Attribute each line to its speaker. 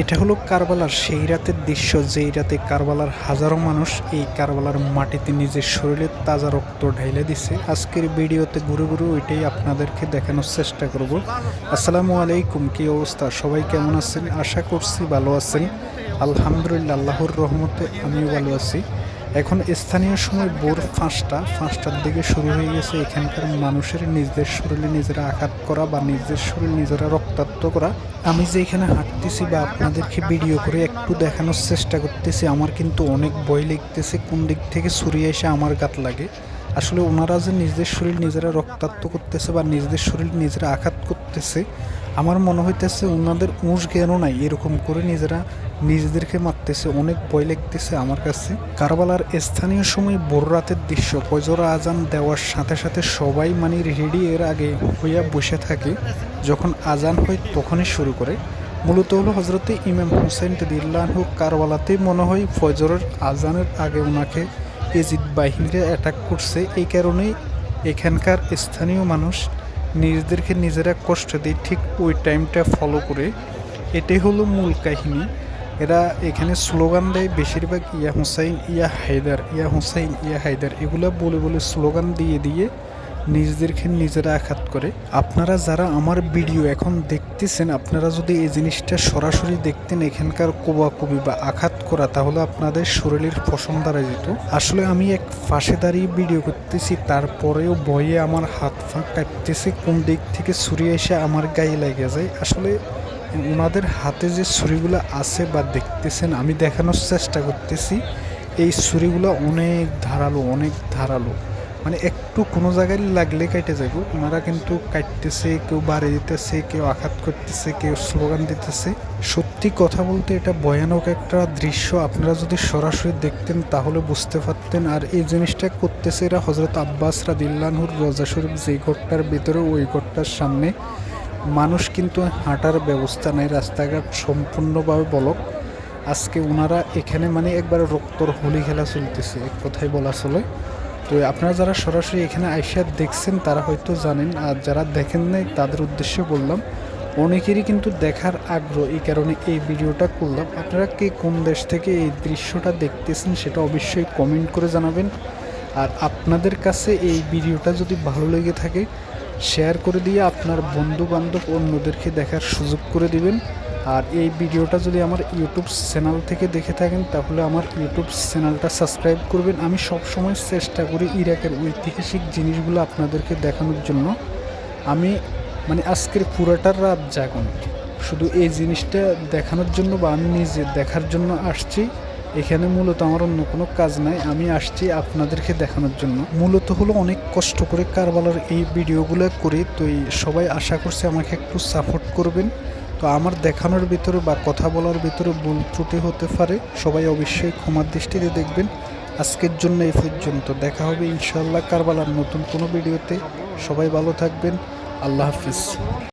Speaker 1: এটা হলো কারবালার সেই রাতের দৃশ্য, যেই রাতে কারবালার হাজারো মানুষ এই কারবালার মাটিতে নিজের শরীরের তাজা রক্ত ঢাইলে দিছে। আজকের ভিডিওতে ঘুরে ঘুরে ওইটাই আপনাদেরকে দেখানোর চেষ্টা করব। আসসালামু আলাইকুম, কি অবস্থা? সবাই কেমন আছেন? আশা করছি ভালো আছেন। আলহামদুলিল্লাহ, আল্লাহর রহমতে আমিও ভালো আছি। এখন স্থানীয় সময় ভোর পাঁচটা, পাঁচটার দিকে শুরু হয়ে গেছে এখানকার মানুষের নিজেদের শরীরে নিজেরা আঘাত করা বা নিজের শরীর নিজেরা রক্তাক্ত করা। আমি যে এখানে হাঁটতেছি বা আপনাদেরকে ভিডিও করে একটু দেখানোর চেষ্টা করতেছি, আমার কিন্তু অনেক ভয় লিখতেছে কোন দিক থেকে ছুরিয়ে এসে আমার গাত লাগে। আসলে ওনারা যে নিজেদের শরীর নিজেরা রক্তাক্ত করতেছে বা নিজেদের শরীর নিজেরা আঘাত করতেছে আমার মনে হইতেছে ওনাদের উঁশ জ্ঞানও নাই, এরকম করে নিজেরা নিজেদেরকে মারতেছে, অনেক ভয় লাগতেছে আমার কাছে। কারবালার স্থানীয় সময় ভোর রাতের দৃশ্য, ফজর আজান দেওয়ার সাথে সাথে সবাই মানে রেডি এর আগে হইয়া বসে থাকে। যখন আজান হয় তখনই শুরু করে। মূলত হলো হজরতে ইমাম হুসেন দিল্লাহু কারবালাতেই মনে হয় ফজরের আজানের আগে ওনাকে এজিদ বাহিনীরা অ্যাটাক করছে। এই কারণেই এখানকার স্থানীয় মানুষ নিজেদেরকে নিজেরা কষ্ট দিই ঠিক ওই টাইমটা ফলো করে, এটাই হলো মূল কাহিনী। এরা এখানে স্লোগান দেয় বেশিরভাগ ইয়া হুসাইন, ইয়া হায়দার, ইয়া হুসাইন, ইয়া হায়দার। এগুলো বলে বলে স্লোগান দিয়ে দিয়ে নিজেদেরকে নিজেরা আঘাত করে। আপনারা যারা আমার ভিডিও এখন দেখতেছেন, আপনারা যদি এই জিনিসটা সরাসরি দেখতেন এখানকার কোবাকুবি বা আঘাত করা, তাহলে আপনাদের শরীরের পশম দাঁড়ায় যেত। আসলে আমি এক পাশে দাঁড়িয়ে ভিডিও করতেছি, তারপরেও ভয়ে আমার হাত ফাঁক কাটতেছে কোন দিক থেকে ছুরি এসে আমার গায়ে লেগে যায়। আসলে ওনাদের হাতে যে ছুরিগুলো আছে বা দেখতেছেন, আমি দেখানোর চেষ্টা করতেছি। এই ছুরিগুলো অনেক ধারালো অনেক ধারালো। মানে একটু কোনো জায়গায় লাগলে কেটে যাব ওনারা কিন্তু কাটতেছে, কেউ বাড়ি দিতেছে, কেউ আঘাত করতেছে, কেউ স্লোগান দিতেছে। সত্যি কথা বলতে এটা ভয়ানক একটা দৃশ্য। আপনারা যদি সরাসরি দেখতেন তাহলে বুঝতে পারতেন। আর এই জিনিসটা করতেছে এরা হজরত আব্বাস রাদিল্লাহুর রোজা শরীফ, যে ঘরটার ভিতরে ওই ঘরটার সামনে। মানুষ কিন্তু হাঁটার ব্যবস্থা নেই, রাস্তাঘাট সম্পূর্ণভাবে বলক। আজকে ওনারা এখানে মানে একবার রক্তর হোলি খেলা চলতেছে, এক কথায় বলা চলে। তো আপনারা যারা সরাসরি এখানে আইসা দেখছেন, তারা হয়তো জানেন, আর যারা দেখেন নাই, তাদের উদ্দেশ্যে বললাম, অনেকেরই কিন্তু দেখার আগ্রহ এই কারণে এই ভিডিওটা করলাম। আপনারা কে কোন দেশ থেকে এই দৃশ্যটা দেখতেছেন, সেটা অবশ্যই কমেন্ট করে জানাবেন। আর আপনাদের কাছে এই ভিডিওটা যদি ভালো লেগে থাকে শেয়ার করে দিয়ে আপনার বন্ধু বান্ধব অন্যদেরকে দেখার সুযোগ করে দিবেন। আর এই ভিডিওটা যদি আমার ইউটিউব চ্যানেল থেকে দেখে থাকেন, তাহলে আমার ইউটিউব চ্যানেলটা সাবস্ক্রাইব করবেন। আমি সব সময় চেষ্টা করি ইরাকের ঐতিহাসিক জিনিসগুলো আপনাদেরকে দেখানোর জন্য। আমি মানে আজকের পুরোটার রাত জাগুন। শুধু এই জিনিসটা দেখানোর জন্য বা আমি নিজে দেখার জন্য আসছি, এখানে মূলত আমার অন্য কোনো কাজ নাই। আমি আসছি আপনাদেরকে দেখানোর জন্য। মূলত হলো অনেক কষ্ট করে কারবালার এই ভিডিওগুলো করি, তো সবাই আশা করছে আমাকে একটু সাপোর্ট করবেন। তো আমার দেখানোর ভিতরে বা কথা বলার ভিতরে ভুল ত্রুটি হতে পারে, সবাই অবশ্যই ক্ষমার দৃষ্টিতে দেখবেন। আজকের জন্য এই পর্যন্ত। দেখা হবে ইনশাআল্লাহ কারবালার নতুন কোনো ভিডিওতে। সবাই ভালো থাকবেন। আল্লাহ হাফিজ।